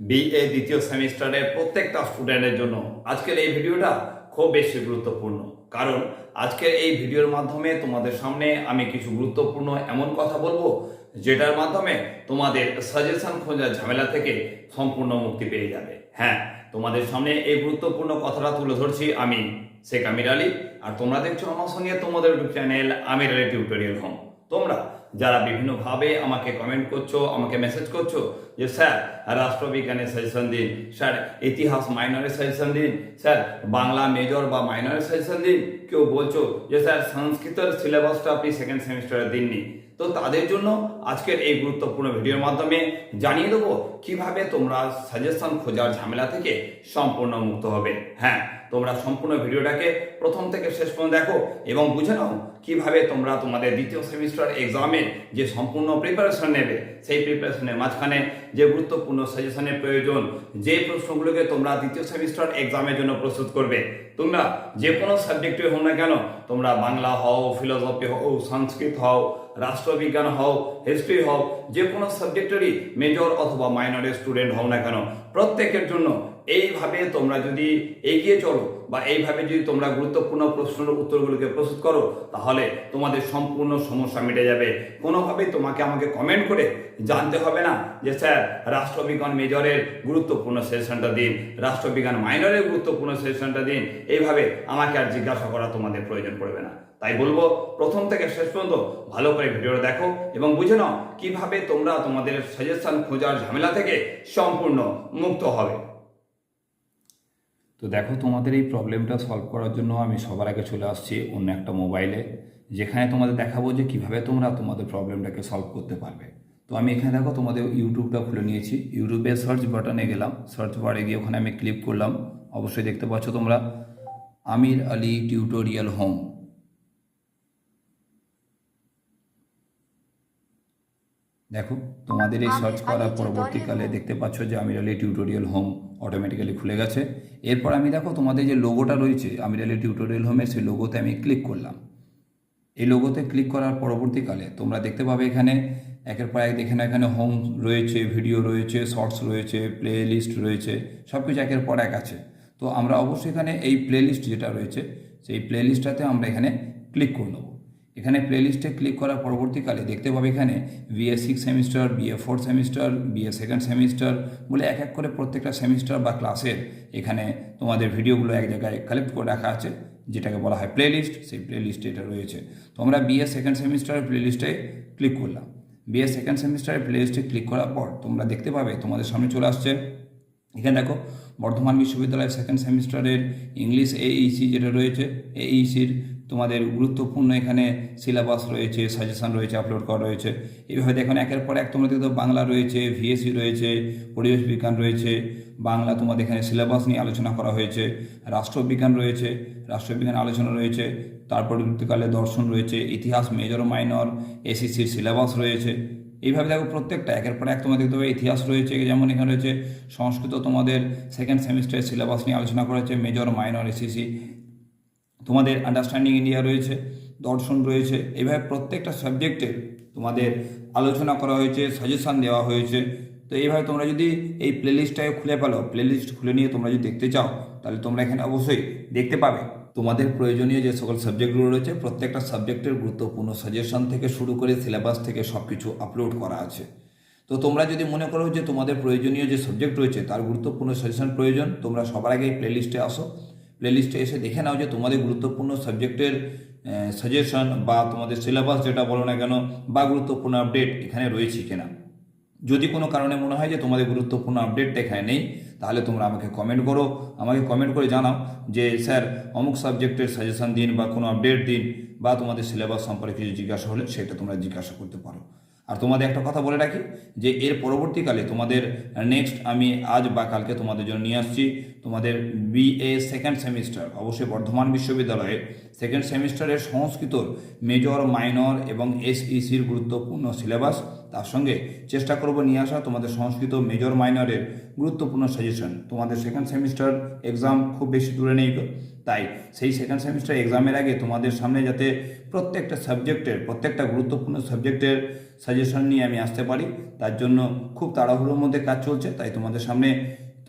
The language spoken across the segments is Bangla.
বিএ দ্বিতীয় সেমিস্টারের প্রত্যেকটা স্টুডেন্টের জন্য আজকের এই ভিডিওটা খুব বেশি গুরুত্বপূর্ণ। কারণ আজকের এই ভিডিওর মাধ্যমে তোমাদের সামনে আমি কিছু গুরুত্বপূর্ণ এমন কথা বলব, যেটার মাধ্যমে তোমাদের সাজেশন খোঁজার ঝামেলা থেকে সম্পূর্ণ মুক্তি পেয়ে যাবে। হ্যাঁ তোমাদের সামনে এই গুরুত্বপূর্ণ কথাটা তুলে ধরছি আমি, শেখ আমির আলী। আর তোমরা দেখছ আমার সঙ্গে তোমাদের YouTube channel Amir Ali tutorial home তোমরা যারা বিভিন্নভাবে আমাকে কমেন্ট করছ, আমাকে মেসেজ করছ যে স্যার রাষ্ট্রবিজ্ঞানের সাজেশন দিন। স্যার ইতিহাস মাইনরের সাজেশন দিন। স্যার বাংলা মেজর বা মাইনরের সাজেশন দিন। কেউ বলছো যে স্যার সংস্কৃতের সিলেবাসটা আপনি সেকেন্ড সেমিস্টারে দিননি। তো তাদের জন্য আজকের এই গুরুত্বপূর্ণ ভিডিওর মাধ্যমে জানিয়ে দেবো কীভাবে তোমরা সাজেশন খোঁজার ঝামেলা থেকে সম্পূর্ণ মুক্ত হবে। হ্যাঁ তোমরা সম্পূর্ণ ভিডিওটাকে প্রথম থেকে শেষ পর্যন্ত দেখো এবং বুঝে নাও কীভাবে তোমরা তোমাদের দ্বিতীয় সেমিস্টার এক্সামের যে সম্পূর্ণ প্রিপারেশন নেবে, সেই প্রিপারেশনের মাঝখানে যে গুরুত্বপূর্ণ সাজেশনের প্রয়োজন, যে প্রশ্নগুলোকে তোমরা দ্বিতীয় সেমিস্টার এক্সামের জন্য প্রস্তুত করবে, তোমরা যে কোনো সাবজেক্টে হোক না কেন, তোমরা বাংলা হও ফিলোসফি হও, সংস্কৃত হও রাষ্ট্রবিজ্ঞান হও হিস্ট্রি হও যে কোনো সাবজেক্টেরই মেজর অথবা মাইনরের স্টুডেন্ট হও না কেন, প্রত্যেকের জন্য এইভাবে তোমরা যদি এগিয়ে চলো বা এইভাবে যদি তোমরা গুরুত্বপূর্ণ প্রশ্নের উত্তরগুলোকে প্রস্তুত করো, তাহলে তোমাদের সম্পূর্ণ সমস্যা মিটে যাবে। কোনোভাবেই তোমাকে আমাকে কমেন্ট করে জানতে হবে না যে, স্যার, রাষ্ট্রবিজ্ঞান মেজরের গুরুত্বপূর্ণ সেশনটা দিন, রাষ্ট্রবিজ্ঞান মাইনরের গুরুত্বপূর্ণ সেশনটা দিন। এইভাবে আমাকে আর জিজ্ঞাসা করা তোমাদের প্রয়োজন পড়বে না। তাই বলব, প্রথম থেকে শেষ পর্যন্ত ভালো করে ভিডিওটা দেখো এবং বুঝে নাও কীভাবে তোমরা তোমাদের সাজেশন খোঁজার ঝামেলা থেকে সম্পূর্ণ মুক্ত হবে। তো দেখো তোমাদের এই প্রবলেমটা সলভ করার জন্য আমি সবার আগে চলে আসছি অন্য একটা মোবাইলে যেখানে তোমাদের দেখাবো যে কীভাবে তোমরা তোমাদের প্রবলেমটাকে সলভ করতে পারবে। তো আমি এখানে দেখো তোমাদের ইউটিউবটা খুলে নিয়েছি। ইউটিউবে সার্চ বাটনে গেলাম। সার্চ বারে গিয়ে ওখানে আমি ক্লিক করলাম। অবশ্যই দেখতে পাচ্ছ তোমরা, আমির আলী টিউটোরিয়াল হোম দেখো তোমাদের এই সার্চ করার পরবর্তীকালে দেখতে পাচ্ছ যে Amir Ali tutorial home automatically খুলে গেছে। এরপর আমি দেখো তোমাদের যে লোগোটা রয়েছে আমির আলী টিউটোরিয়াল হোমের সেই লোগোতে আমি ক্লিক করলাম। এই লোগোতে ক্লিক করার পরবর্তীকালে তোমরা দেখতে পাবে এখানে একের পর এক দেখে না এখানে হোম রয়েছে ভিডিও রয়েছে শর্টস রয়েছে প্লে লিস্ট রয়েছে সব কিছু একের পর এক আছে। তো আমরা অবশ্যই এখানে এই প্লে লিস্ট যেটা রয়েছে সেই প্লে লিস্টটাতে আমরা এখানে ক্লিক করে নেব। এখানে প্লে লিস্টে ক্লিক করার পরবর্তীকালে দেখতে পাবে এখানে BA six semester BA four semester BA second semester বলে এক এক করে প্রত্যেকটা সেমিস্টার বা ক্লাসের এখানে তোমাদের ভিডিওগুলো এক জায়গায় কালেক্ট করে রাখা আছে, যেটাকে বলা হয় প্লে লিস্ট সেই প্লে লিস্টে এটা রয়েছে। তো আমরা বিএ সেকেন্ড সেমিস্টারের প্লে লিস্টে ক্লিক করলাম। বিএ সেকেন্ড সেমিস্টারের প্লে লিস্টে ক্লিক করার পর তোমরা দেখতে পাবে তোমাদের সামনে চলে আসছে। এখানে দেখো, বর্ধমান বিশ্ববিদ্যালয়ের সেকেন্ড সেমিস্টারের ইংলিশ এইচি যেটা রয়েছে এইচির তোমাদের গুরুত্বপূর্ণ এখানে সিলেবাস রয়েছে সাজেশন রয়েছে আপলোড করা রয়েছে। এইভাবে দেখুন একের পর এক তোমরা দেখতে বাংলা রয়েছে ভিএসসি রয়েছে, পরিবেশ বিজ্ঞান রয়েছে, বাংলা তোমাদের এখানে সিলেবাস নিয়ে আলোচনা করা হয়েছে, রাষ্ট্রবিজ্ঞান রয়েছে, রাষ্ট্রবিজ্ঞান আলোচনা রয়েছে, তারপর পরবর্তীকালে দর্শন রয়েছে, ইতিহাস মেজর মাইনর এসিসির সিলেবাস রয়েছে। এইভাবে দেখো প্রত্যেকটা, একের পর এক তোমাদের দেখতে ইতিহাস রয়েছে, যেমন এখানে রয়েছে, সংস্কৃত তোমাদের সেকেন্ড সেমিস্টারের সিলেবাস নিয়ে আলোচনা করা হয়েছে মেজর মাইনর এসিসি তোমাদের আন্ডারস্ট্যান্ডিং ইন্ডিয়া রয়েছে, দর্শন রয়েছে এইভাবে প্রত্যেকটা সাবজেক্টের তোমাদের আলোচনা করা হয়েছে সাজেশান দেওয়া হয়েছে। তো এইভাবে তোমরা যদি এই প্লেলিস্টটাকে খুলে ফেলো প্লেলিস্ট খুলে নিয়ে তোমরা যদি দেখতে চাও, তাহলে তোমরা এখানে অবশ্যই দেখতে পাবে। তোমাদের প্রয়োজনীয় যে সকল সাবজেক্টগুলো রয়েছে, প্রত্যেকটা সাবজেক্টের গুরুত্বপূর্ণ সাজেশন থেকে শুরু করে সিলেবাস থেকে সব কিছু আপলোড করা আছে। তো তোমরা যদি মনে করো যে তোমাদের প্রয়োজনীয় যে সাবজেক্ট রয়েছে, তার গুরুত্বপূর্ণ সাজেশন প্রয়োজন, তোমরা সবার আগে প্লেলিস্টে আসো। প্লেলিস্টে এসে দেখে নাও যে তোমাদের গুরুত্বপূর্ণ সাবজেক্টের সাজেশন বা তোমাদের সিলেবাস যেটা বলো না কেন বা গুরুত্বপূর্ণ আপডেট এখানে রয়েছে কিনা। যদি কোনো কারণে মনে হয় যে তোমাদের গুরুত্বপূর্ণ আপডেটটা এখানে নেই, তাহলে তোমরা আমাকে কমেন্ট করো। আমাকে কমেন্ট করে জানাও যে, স্যার, অমুক সাবজেক্টের সাজেশন দিন বা কোনো আপডেট দিন বা তোমাদের সিলেবাস সম্পর্কে কিছু জিজ্ঞাসা হলে সেটা তোমরা জিজ্ঞাসা করতে পারো। আর তোমাদের একটা কথা বলে রাখি, যে এর পরবর্তীকালে তোমাদের নেক্সট আমি আজ বা কালকে তোমাদের জন্য নিয়ে আসছি তোমাদের বিএ সেকেন্ড সেমিস্টার অবশ্যই বর্ধমান বিশ্ববিদ্যালয়ে সেকেন্ড সেমিস্টারের সংস্কৃত মেজর মাইনর এবং এসইসির গুরুত্বপূর্ণ সিলেবাস তার সঙ্গে চেষ্টা করব নিয়ে আসা তোমাদের সংস্কৃত মেজর মাইনরের গুরুত্বপূর্ণ সাজেশন তোমাদের সেকেন্ড সেমিস্টার এক্সাম খুব বেশি দূরে নেই তাই সেই সেকেন্ড সেমিস্টার এক্সামের আগে তোমাদের সামনে যাতে প্রত্যেকটা সাবজেক্টের প্রত্যেকটা গুরুত্বপূর্ণ সাবজেক্টের সাজেশন নিয়ে আমি আসতে পারি, তার জন্য খুব তাড়াহুড়োর মধ্যে কাজ চলছে, তাই তোমাদের সামনে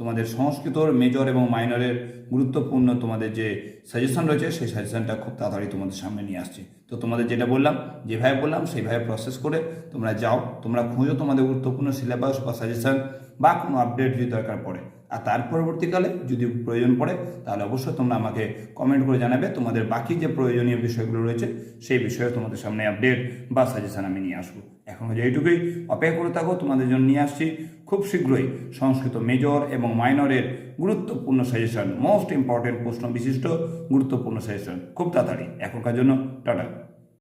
তোমাদের সংস্কৃতর মেজর এবং মাইনরের গুরুত্বপূর্ণ তোমাদের যে সাজেশন রয়েছে, সেই সাজেশনটা খুব তাড়াতাড়ি তোমাদের সামনে নিয়ে আসছি। তো তোমাদের যেটা বললাম, যেভাবে বললাম, সেইভাবে প্রসেস করে তোমরা যাও, তোমরা খুঁজো তোমাদের গুরুত্বপূর্ণ সিলেবাস বা সাজেশন বা কোনো আপডেট যদি দরকার পড়ে। আর তার পরবর্তীকালে যদি প্রয়োজন পড়ে, তাহলে অবশ্যই তোমরা আমাকে কমেন্ট করে জানাবে। তোমাদের বাকি যে প্রয়োজনীয় বিষয়গুলো রয়েছে, সেই বিষয়ে তোমাদের সামনে আপডেট বা সাজেশন আমি নিয়ে আসব। এখন এইটুকুই অপেক্ষা করে থাকো, তোমাদের জন্য নিয়ে আসছি। খুব শীঘ্রই সংস্কৃত মেজর এবং মাইনরের গুরুত্বপূর্ণ সাজেশন মোস্ট ইম্পর্টেন্ট প্রশ্ন বিশিষ্ট গুরুত্বপূর্ণ সাজেশন খুব তাড়াতাড়ি। এখনকার জন্য টাটা।